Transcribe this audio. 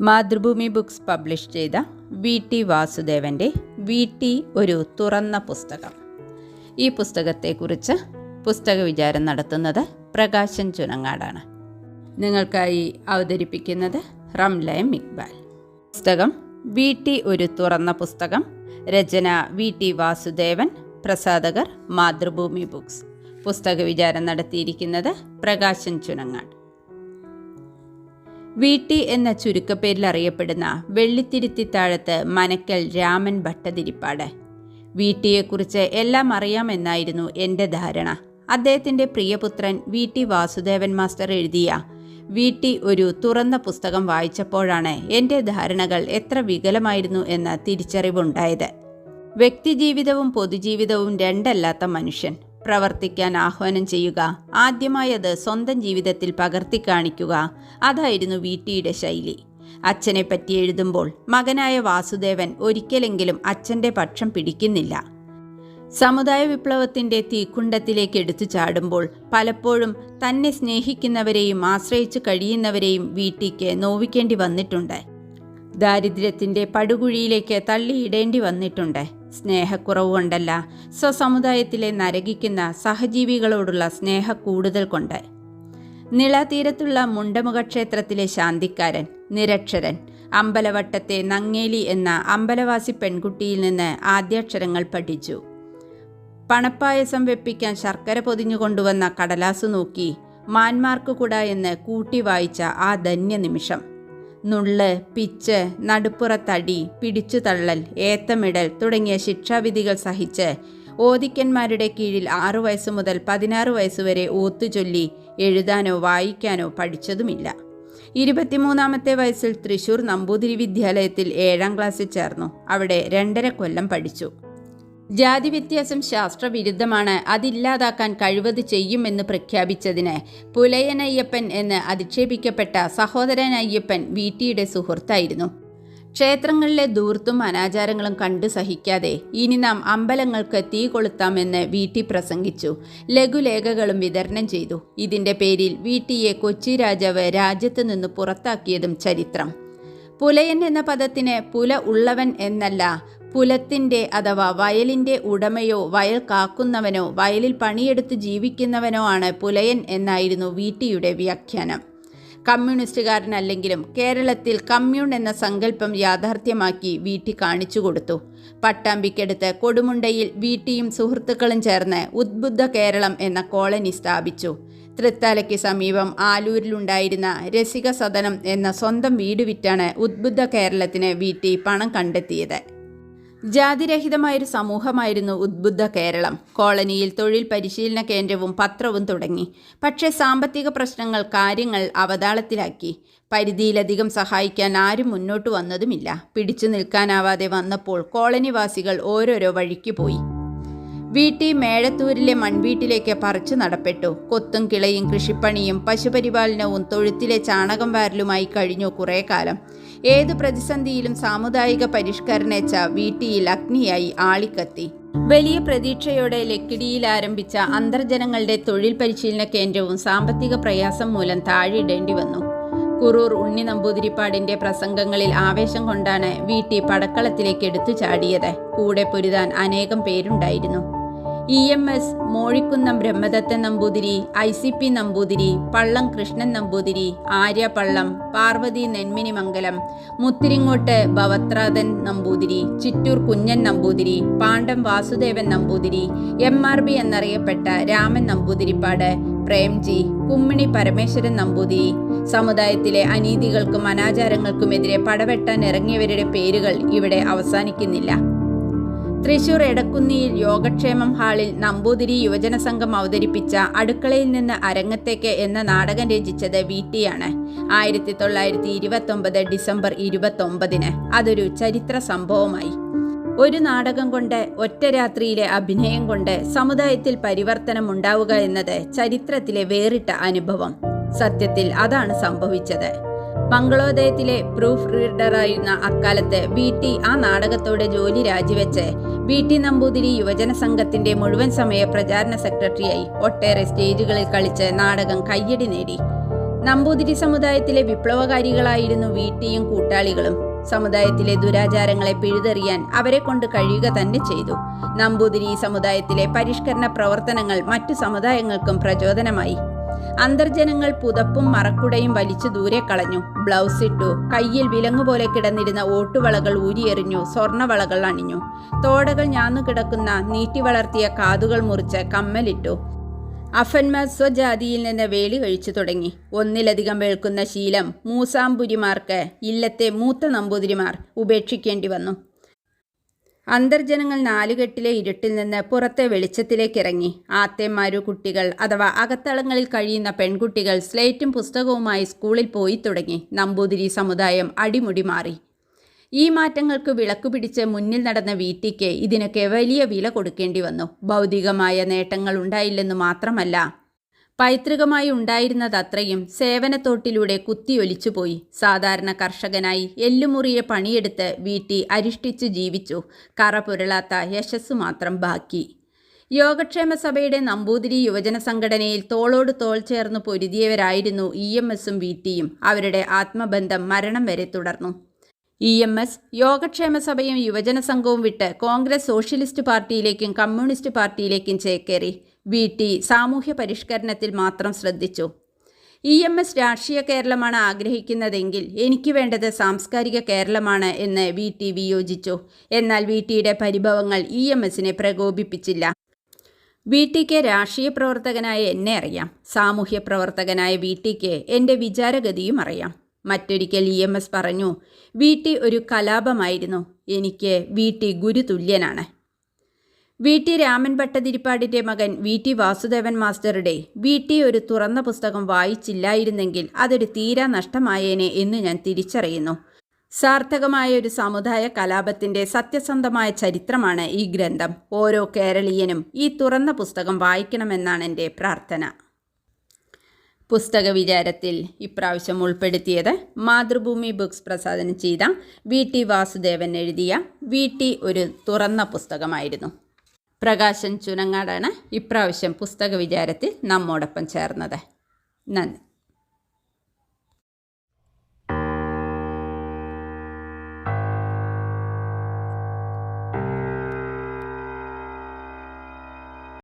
Mathrubhumi books publish ചെയ്ത V T വാസുദേവന്റെ V T ഒരു തുറന്ന പുസ്തകം. ഈ പുസ്തകത്തെക്കുറിച്ച് പുസ്തക വിചാരം നടത്തുന്നത് പ്രകാശൻ ചുനങ്ങാടാണ്. നിങ്ങൾക്കായി അവതരിപ്പിക്കുന്നത് റംലയം ഇക്ബാൽ. പുസ്തകം വി ടി ഒരു തുറന്ന പുസ്തകം. രചന വി ടി വാസുദേവൻ. പ്രസാധകർ മാതൃഭൂമി ബുക്സ്. പുസ്തക വിചാരം നടത്തിയിരിക്കുന്നത് പ്രകാശൻ ചുനങ്ങാട്. വീട്ടി എന്ന ചുരുക്കപ്പേരിൽ അറിയപ്പെടുന്ന വെള്ളിത്തിരുത്തിത്താഴത്ത് മനക്കൽ രാമൻ ഭട്ടതിരിപ്പാട്. വീട്ടിയെക്കുറിച്ച് എല്ലാം അറിയാമെന്നായിരുന്നു എന്റെ ധാരണ. അദ്ദേഹത്തിന്റെ പ്രിയപുത്രൻ വി. ടി. വാസുദേവൻ മാസ്റ്റർ എഴുതിയ വീട്ടി ഒരു തുറന്ന പുസ്തകം വായിച്ചപ്പോഴാണ് എന്റെ ധാരണകൾ എത്ര വികലമായിരുന്നു എന്ന തിരിച്ചറിവുണ്ടായത്. വ്യക്തിജീവിതവും പൊതുജീവിതവും രണ്ടല്ലാത്ത മനുഷ്യൻ. പ്രവർത്തിക്കാൻ ആഹ്വാനം ചെയ്യുക. ആദ്യമായി അത് സ്വന്തം ജീവിതത്തിൽ പകർത്തി കാണിക്കുക. അതായിരുന്നു വീട്ടിയുടെ ശൈലി. അച്ഛനെ പറ്റി എഴുതുമ്പോൾ മകനായ വാസുദേവൻ ഒരിക്കലെങ്കിലും അച്ഛന്റെ പക്ഷം പിടിക്കുന്നില്ല. സമുദായ വിപ്ലവത്തിന്റെ തീക്കുണ്ടത്തിലേക്ക് എടുത്തു ചാടുമ്പോൾ പലപ്പോഴും തന്നെ സ്നേഹിക്കുന്നവരെയും ആശ്രയിച്ചു കഴിയുന്നവരെയും വീട്ടിക്ക് നോവിക്കേണ്ടി വന്നിട്ടുണ്ട്. ദാരിദ്ര്യത്തിന്റെ പടുകുഴിയിലേക്ക് തള്ളിയിടേണ്ടി വന്നിട്ടുണ്ട്. സ്നേഹക്കുറവ് കൊണ്ടല്ല സ്വസമുദായത്തിലെ നരകിക്കുന്ന സഹജീവികളോടുള്ള സ്നേഹ കൂടുതൽ കൊണ്ട്. നിളതീരത്തുള്ള മുണ്ടമുഖ ക്ഷേത്രത്തിലെ ശാന്തിക്കാരൻ നിരക്ഷരൻ അമ്പലവട്ടത്തെ നങ്ങേലി എന്ന അമ്പലവാസി പെൺകുട്ടിയിൽ നിന്ന് ആദ്യാക്ഷരങ്ങൾ പഠിച്ചു. പണപ്പായസം വെപ്പിക്കാൻ ശർക്കര പൊതിഞ്ഞു കൊണ്ടുവന്ന കടലാസു നോക്കി മാന്മാർക്ക് കൂടാ എന്ന് കൂട്ടി വായിച്ച ആ ധന്യ നിമിഷം നുള്ള് പിച്ച് നടുപ്പുറത്തടി പിടിച്ചു തള്ളൽ ഏത്തമിടൽ തുടങ്ങിയ ശിക്ഷാവിധികൾ സഹിച്ച് ഓദിക്കന്മാരുടെ കീഴിൽ ആറു വയസ്സു മുതൽ പതിനാറ് വയസ്സുവരെ ഓത്തുചൊല്ലി എഴുതാനോ വായിക്കാനോ പഠിച്ചതുമില്ല. ഇരുപത്തിമൂന്നാമത്തെ വയസ്സിൽ തൃശൂർ നമ്പൂതിരി വിദ്യാലയത്തിൽ ഏഴാം ക്ലാസ്സിൽ ചേർന്നു. അവിടെ രണ്ടര കൊല്ലം പഠിച്ചു. ജാതി വ്യത്യാസം ശാസ്ത്രവിരുദ്ധമാണ്. അതില്ലാതാക്കാൻ കഴിവത് ചെയ്യുമെന്ന് പ്രഖ്യാപിച്ചതിന് പുലയനയ്യപ്പൻ എന്ന് അധിക്ഷേപിക്കപ്പെട്ട സഹോദരൻ അയ്യപ്പൻ വീട്ടിയുടെ സുഹൃത്തായിരുന്നു. ക്ഷേത്രങ്ങളിലെ ദൂർത്തും അനാചാരങ്ങളും കണ്ടു സഹിക്കാതെ ഇനി നാം അമ്പലങ്ങൾക്ക് തീ കൊളുത്താമെന്ന് വീട്ടി പ്രസംഗിച്ചു. ലഘുലേഖകളും വിതരണം ചെയ്തു. ഇതിന്റെ പേരിൽ വീട്ടിയെ കൊച്ചി രാജാവ് രാജ്യത്തു നിന്ന് പുറത്താക്കിയതും ചരിത്രം. പുലയൻ എന്ന പദത്തിന് പുല ഉള്ളവൻ എന്നല്ല പുലത്തിന്റെ അഥവാ വയലിന്റെ ഉടമയോ വയൽ കാക്കുന്നവനോ വയലിൽ പണിയെടുത്ത് ജീവിക്കുന്നവനോ ആണ് പുലയൻ എന്നായിരുന്നു വീട്ടിയുടെ വ്യാഖ്യാനം. കമ്മ്യൂണിസ്റ്റുകാരനല്ലെങ്കിലും കേരളത്തിൽ കമ്മ്യൂൺ എന്ന സങ്കല്പം യാഥാർത്ഥ്യമാക്കി വീട്ടി കാണിച്ചു കൊടുത്തു. പട്ടാമ്പിക്കടുത്ത് കൊടുമുണ്ടയിൽ വീട്ടിയും സുഹൃത്തുക്കളും ചേർന്ന് ഉദ്ബുദ്ധ കേരളം എന്ന കോളനി സ്ഥാപിച്ചു. തൃത്താലയ്ക്ക് സമീപം ആലൂരിലുണ്ടായിരുന്ന രസിക സദനം എന്ന സ്വന്തം വീട് വിറ്റാണ് ഉദ്ബുദ്ധ കേരളത്തിന് വീട്ടി പണം കണ്ടെത്തിയത്. ജാതിരഹിതമായൊരു സമൂഹമായിരുന്നു ഉദ്ബുദ്ധ കേരളം. കോളനിയിൽ തൊഴിൽ പരിശീലന കേന്ദ്രവും പത്രവും തുടങ്ങി. പക്ഷേ സാമ്പത്തിക പ്രശ്നങ്ങൾ കാര്യങ്ങൾ അവതാളത്തിലാക്കി. പരിധിയിലധികം സഹായിക്കാൻ ആരും മുന്നോട്ട് വന്നതുമില്ല. പിടിച്ചു നിൽക്കാനാവാതെ വന്നപ്പോൾ കോളനിവാസികൾ ഓരോരോ വഴിക്ക് പോയി. വീട്ടി മേഴത്തൂരിലെ മൺവീട്ടിലേക്ക് പറിച്ചു നടപ്പെട്ടു. കൊത്തും കിളയും കൃഷിപ്പണിയും പശുപരിപാലനവും തൊഴുത്തിലെ ചാണകം വാരലുമായി കഴിഞ്ഞു കുറേ കാലം ഏത് പ്രതിസന്ധിയിലും സാമുദായിക പരിഷ്കരണേച്ച വീട്ടിയിൽ അഗ്നിയായി ആളിക്കത്തി. വലിയ പ്രതീക്ഷയോടെ ലക്കിടിയിൽ ആരംഭിച്ച അന്തർജനങ്ങളുടെ തൊഴിൽ പരിശീലന കേന്ദ്രവും സാമ്പത്തിക പ്രയാസം മൂലം താഴെയിടേണ്ടി വന്നു. കുറൂർ ഉണ്ണി നമ്പൂതിരിപ്പാടിന്റെ പ്രസംഗങ്ങളിൽ ആവേശം കൊണ്ടാണ് വീട്ടി പടക്കളത്തിലേക്ക് എടുത്തു ചാടിയത് കൂടെ പൊരുതാൻ അനേകം പേരുണ്ടായിരുന്നു. E M S Mozhikkunnam Brahmadathan Namboothiri I C P Namboothiri Pallam Krishnan Namboothiri Arya Pallam Parvathi Nenmini Mangalam Muthiringode Bhavathrathan Namboothiri Chittoor Kunjan Namboothiri Pandam Vasudevan Namboothiri M R B എന്നറിയപ്പെട്ട Raman Namboothiripad Premji Kummini Parameswaran Namboothiri സമുദായത്തിലെ അനീതികൾക്കും അനാചാരങ്ങൾക്കുമെതിരെ പടവെട്ടാൻ ഇറങ്ങിയവരുടെ പേരുകൾ ഇവിടെ അവസാനിക്കുന്നില്ല. തൃശൂർ എടക്കുന്നിയിൽ യോഗക്ഷേമം ഹാളിൽ നമ്പൂതിരി യുവജന സംഘം അവതരിപ്പിച്ച അടുക്കളയിൽ നിന്ന് അരങ്ങത്തേക്ക് എന്ന നാടകം രചിച്ചത് വി ടി ആണ്. ആയിരത്തി തൊള്ളായിരത്തി ഇരുപത്തൊമ്പത് ഡിസംബർ ഇരുപത്തൊമ്പതിന് അതൊരു ചരിത്ര സംഭവമായി. ഒരു നാടകം കൊണ്ട് ഒറ്റ രാത്രിയിലെ അഭിനയം കൊണ്ട് സമുദായത്തിൽ പരിവർത്തനം ഉണ്ടാവുക എന്നത് ചരിത്രത്തിലെ വേറിട്ട അനുഭവം. സത്യത്തിൽ അതാണ് സംഭവിച്ചത്. മംഗളോദയത്തിലെ പ്രൂഫ് റീഡറായിരുന്ന അക്കാലത്ത് ബി ടി ആ നാടകത്തോടെ ജോലി രാജിവെച്ച്. ബി ടി നമ്പൂതിരി യുവജന സംഘത്തിന്റെ മുഴുവൻ സമയ പ്രചാരണ സെക്രട്ടറിയായി ഒട്ടേറെ സ്റ്റേജുകളിൽ കളിച്ച് നാടകം കയ്യടി നേടി. നമ്പൂതിരി സമുദായത്തിലെ വിപ്ലവകാരികളായിരുന്നു വി ടിയും കൂട്ടാളികളും. സമുദായത്തിലെ ദുരാചാരങ്ങളെ പിഴുതെറിയാൻ അവരെ കൊണ്ട് കഴിയുക തന്നെ ചെയ്തു. നമ്പൂതിരി സമുദായത്തിലെ പരിഷ്കരണ പ്രവർത്തനങ്ങൾ മറ്റു സമുദായങ്ങൾക്കും പ്രചോദനമായി. അന്തർജനങ്ങൾ പുതപ്പും മറക്കുടയും വലിച്ചു ദൂരെ കളഞ്ഞു. ബ്ലൗസ് ഇട്ടു. കയ്യിൽ വിലങ്ങുപോലെ കിടന്നിരുന്ന ഓട്ടുവളകൾ ഊരിയെറിഞ്ഞു. സ്വർണവളകൾ അണിഞ്ഞു. തോടകൾ ഞാന്നു കിടക്കുന്ന നീട്ടി വളർത്തിയ കാതുകൾ മുറിച്ച് കമ്മലിട്ടു. അഫന്മാർ സ്വജാതിയിൽ നിന്ന് വേലി കഴിച്ചു തുടങ്ങി. ഒന്നിലധികം വെളുക്കുന്ന ശീലം മൂസാമ്പുരിമാർക്ക് ഇല്ലത്തെ മൂത്ത നമ്പൂതിരിമാർ ഉപേക്ഷിക്കേണ്ടി വന്നു. അന്തർജനങ്ങൾ നാലുകെട്ടിലെ ഇരുട്ടിൽ നിന്ന് പുറത്തെ വെളിച്ചത്തിലേക്ക് ഇറങ്ങി ആത്തേമാരു കുട്ടികൾ അഥവാ അകത്തളങ്ങളിൽ കഴിയുന്ന പെൺകുട്ടികൾ സ്ലേറ്റും പുസ്തകവുമായി സ്കൂളിൽ പോയി തുടങ്ങി. നമ്പൂതിരി സമുദായം അടിമുടി മാറി. ഈ മാറ്റങ്ങൾക്ക് വിളക്കു പിടിച്ച് മുന്നിൽ നടന്ന വീട്ടിക്ക് ഇതിനൊക്കെ വലിയ വില കൊടുക്കേണ്ടി വന്നു. ഭൗതികമായ നേട്ടങ്ങൾ ഉണ്ടായില്ലെന്ന് മാത്രമല്ല പൈതൃകമായി ഉണ്ടായിരുന്നതത്രയും സേവനത്തോട്ടിലൂടെ കുത്തിയൊലിച്ചുപോയി. സാധാരണ കർഷകനായി എല്ലുമുറിയെ പണിയെടുത്ത് വീട്ടി അരിഷ്ഠിച്ച് ജീവിച്ചു. കറ പുരളാത്ത യശസ്സു മാത്രം ബാക്കി. യോഗക്ഷേമ സഭയുടെ നമ്പൂതിരി യുവജന സംഘടനയിൽ തോളോട് തോൾ ചേർന്ന് പൊരുതിയവരായിരുന്നു ഇ എം എസും വീട്ടിയും അവരുടെ ആത്മബന്ധം മരണം വരെ തുടർന്നു. ഇ എം എസ് യോഗക്ഷേമ സഭയും യുവജന സംഘവും വിട്ട് കോൺഗ്രസ് സോഷ്യലിസ്റ്റ് പാർട്ടിയിലേക്കും കമ്മ്യൂണിസ്റ്റ് പാർട്ടിയിലേക്കും ചേക്കേറി. വി. ടി. സാമൂഹ്യ പരിഷ്കരണത്തിൽ മാത്രം ശ്രദ്ധിച്ചു. ഇ എം എസ് രാഷ്ട്രീയ കേരളമാണ് ആഗ്രഹിക്കുന്നതെങ്കിൽ എനിക്ക് വേണ്ടത് സാംസ്കാരിക കേരളമാണ് എന്ന് വി. ടി. വിയോജിച്ചു. എന്നാൽ വി. ടിയുടെ പരിഭവങ്ങൾ ഇ എം എസിനെ പ്രകോപിപ്പിച്ചില്ല. വി. ടിക്ക് രാഷ്ട്രീയ പ്രവർത്തകനായ എന്നെ അറിയാം. സാമൂഹ്യ പ്രവർത്തകനായ വി. ടിക്ക് എന്റെ വിചാരഗതിയും അറിയാം. മറ്റൊരിക്കൽ ഇ എം എസ് പറഞ്ഞു വീട്ടി ഒരു കലാപമായിരുന്നു. എനിക്ക് വീട്ടി ഗുരുതുല്യനാണ്. വി ടി രാമൻ ഭട്ടതിരിപ്പാടിന്റെ മകൻ വി ടി വാസുദേവൻ മാസ്റ്ററുടെ വി ടി ഒരു തുറന്ന പുസ്തകം വായിച്ചില്ലായിരുന്നെങ്കിൽ അതൊരു തീരാ നഷ്ടമായേനെ എന്ന് ഞാൻ തിരിച്ചറിയുന്നു. സാർത്ഥകമായ ഒരു സമുദായ കലാപത്തിന്റെ സത്യസന്ധമായ ചരിത്രമാണ് ഈ ഗ്രന്ഥം. ഓരോ കേരളീയനും ഈ തുറന്ന പുസ്തകം വായിക്കണമെന്നാണ് എന്റെ പ്രാർത്ഥന. പുസ്തക വിചാരത്തിൽ ഇപ്രാവശ്യം ഉൾപ്പെടുത്തിയത് മാതൃഭൂമി ബുക്സ് പ്രസാദനം ചെയ്ത വി ടി വാസുദേവൻ എഴുതിയ വി ടി ഒരു തുറന്ന പുസ്തകമായിരുന്നു. പ്രകാശൻ ചുനങ്ങാടാണ് ഇപ്രാവശ്യം പുസ്തക വിചാരത്തിൽ നമ്മോടൊപ്പം ചേർന്നത്. നന്ദി.